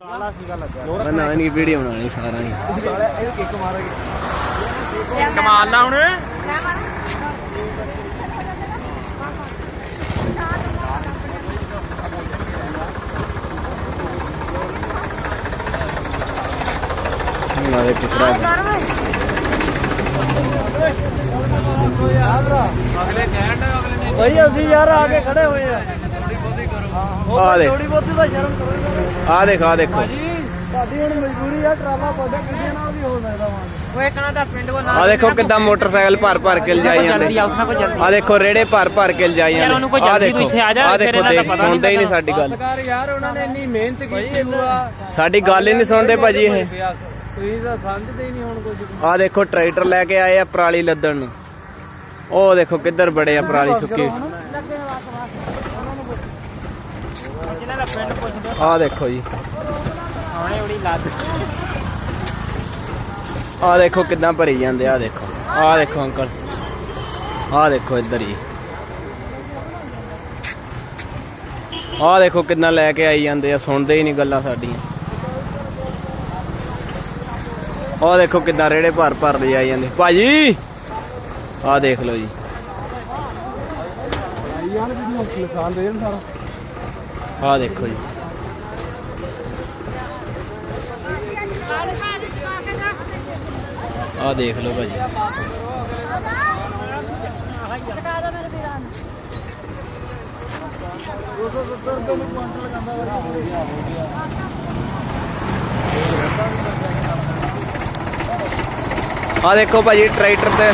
ਬਣਾ ਨਹੀਂ ਵੀਡੀਓ ਬਣਾਣੀ ਸਾਰਾ ਹੀ। ਕਮਾਲ ਨਾ ਹੁਣ। ਨਾ ਦੇ ਕਿਸਰਾ ਅਗਲੇ ਕਹਿਣ ਅਗਲੇ ਨੇ। ਭਾਈ ਅਸੀਂ ਯਾਰ ਆ ਦੇ ਥੋੜੀ ਬਹੁਤੀ ਤਾਂ ਸ਼ਰਮ ਕਰੋ ਆ ਦੇਖ ਆ ਦੇਖੋ। ਸਾਡੀ ਹੁਣ ਮਜਬੂਰੀ ਆ ਟਰਾਲਾ ਤੁਹਾਡੇ ਕਿਸੇ ਨਾਲ ਵੀ ਹੋ ਸਕਦਾ ਵਾ। ਓਏ ਕਣਾ ਦਾ ਪਿੰਡ ਕੋ ਆ ਦੇਖੋ ਕਿੱਦਾਂ ਮੋਟਰਸਾਈਕਲ ਭਰ ਭਰ ਕੇ ਲਿਜਾਈ ਜਾਂਦੇ। ਆ ਦੇਖੋ ਰੇੜੇ ਭਰ ਭਰ ਕੇ ਲਿਜਾਈ ਜਾਂਦੇ। ਆ ਦੇਖੋ ਇੱਥੇ ਆ ਜਾ, ਆ ਫਿਰ ਦੇਖੋ ਦੇਖ ਸੁਣਦੇ ਹੀ ਨਹੀਂ ਸਾਡੀ ਗੱਲ। ਸਰਕਾਰ ਯਾਰ ਉਹਨਾਂ ਨੇ ਇੰਨੀ ਮਿਹਨਤ ਕੀਤੀ ਹੋਆ ਸਾਡੀ ਗੱਲ ਹੀ ਨਹੀਂ ਸੁਣਦੇ ਭਾਜੀ ਇਹ। ਤੁਸੀਂ ਤਾਂ ਸਮਝਦੇ ਹੀ ਨਹੀਂ ਹੁਣ ਕੁਝ ਆ ਦੇਖੋ ਟਰੈਕਟਰ ਲੈ ਕੇ ਆਏ ਆ ਪਰਾਲੀ ਲੱਦਣ ਨੂੰ। ਉਹ ਦੇਖੋ ਕਿੱਧਰ ਬੜੇ ਆ ਪਰਾਲੀ ਸੁੱਕੀ। ਜਿਹਨਾਂ ਦਾ ਪਿੰਡ ਪੁੱਛਦੇ ਆ ਦੇਖੋ ਜੀ। ਆਉਣੇ ਉੜੀ ਲੱਦ ਆ ਦੇਖੋ ਕਿੱਦਾਂ ਭਰੀ ਜਾਂਦੇ ਆ ਦੇਖੋ। ਆ ਦੇਖੋ ਅੰਕਲ। ਆ ਦੇਖੋ ਇੱਧਰ ਹੀ ਆ ਦੇਖੋ ਕਿੰਨਾ ਲੈ ਕੇ ਆਈ ਜਾਂਦੇ ਆ, ਸੁਣਦੇ ਹੀ ਨਹੀਂ ਗੱਲਾਂ ਸਾਡੀਆਂ। ਆ ਦੇਖੋ ਕਿੰਨਾ ਰੇੜੇ ਭਰ ਭਰ ਲਈ ਆਈ ਜਾਂਦੇ। ਭਾਜੀ ਆ ਦੇਖ ਲਓ ਜੀ। ਯਾਰ ਵੀ ਲਿਖਾਣ ਦੇ ਸਾਰਾ ਆ ਦੇਖੋ ਜੀ। ਆ ਦੇਖ ਲਓ ਭਾਜੀ। ਆ ਦੇਖੋ ਭਾਜੀ, ਟਰੈਕਟਰ ਤੇ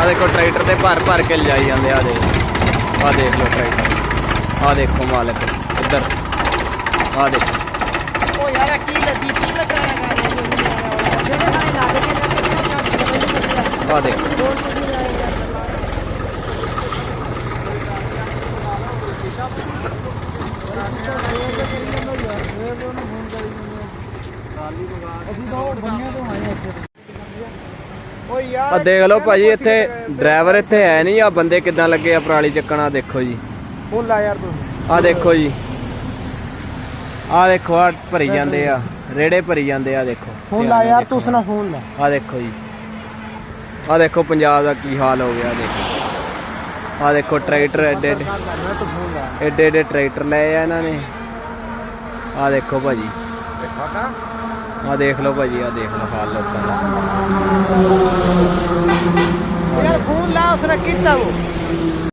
ਆ ਦੇਖੋ ਟਰੈਕਟਰ ਤੇ ਭਰ ਭਰ ਕੇ ਲਿਜਾਈ ਜਾਂਦੇ ਆ ਦੇਖ। ਆ ਦੇਖ ਲਓ ਟਰੈਕਟਰ। ਆ ਦੇਖੋ ਮਾਲਕ। ਇੱਧਰ। ਆ ਦੇਖੋ। ਓ ਯਾਰ ਕੀ ਲੱਗੀ? ਕੀ ਲੱਗਣਾ ਕਰ ਜਿਹੜੇ ਸਾਰੇ ਲੱਗ ਕੇ ਆ? ਦੇਖੋ। ਉਹ ਆ ਆ ਦੇਖ ਲਓ ਭਾਜੀ ਇੱਥੇ ਡਰਾਈਵਰ ਇੱਥੇ ਹੈ ਨਹੀਂ ਆ। ਬੰਦੇ ਕਿੱਦਾਂ ਲੱਗੇ ਆ ਪਰਾਲੀ ਚੱਕਣਾ ਦੇਖੋ ਜੀ। ਫੋਨ ਲਾ ਯਾਰ ਤੂੰ। ਆ ਦੇਖੋ ਜੀ। ਆ ਦੇਖੋ ਆ ਭਰੀ ਜਾਂਦੇ ਆ। ਰੇੜੇ ਭਰੀ ਜਾਂਦੇ ਆ ਦੇਖੋ। ਫੋਨ ਲਾ ਯਾਰ ਤੂੰ ਸੁਣਾ ਫੋਨ ਲਾ। ਆ ਦੇਖੋ ਜੀ। ਆ ਦੇਖੋ ਪੰਜਾਬ ਦਾ ਕੀ ਹਾਲ ਹੋ ਗਿਆ ਦੇਖੋ। ਆ ਦੇਖੋ ਟਰੈਕਟਰ ਐਡੇ ਐਡੇ ਐਡੇ ਐਡੇ ਟਰੈਕਟਰ ਲਏ ਆ ਇਹਨਾਂ ਨੇ। ਆ ਦੇਖੋ ਭਾਜੀ। ਆ ਦੇਖ ਲਓ ਭਾਜੀ ਆ ਦੇਖ ਲਓ ਹਾਲ ਲੋਕਾਂ ਦਾ।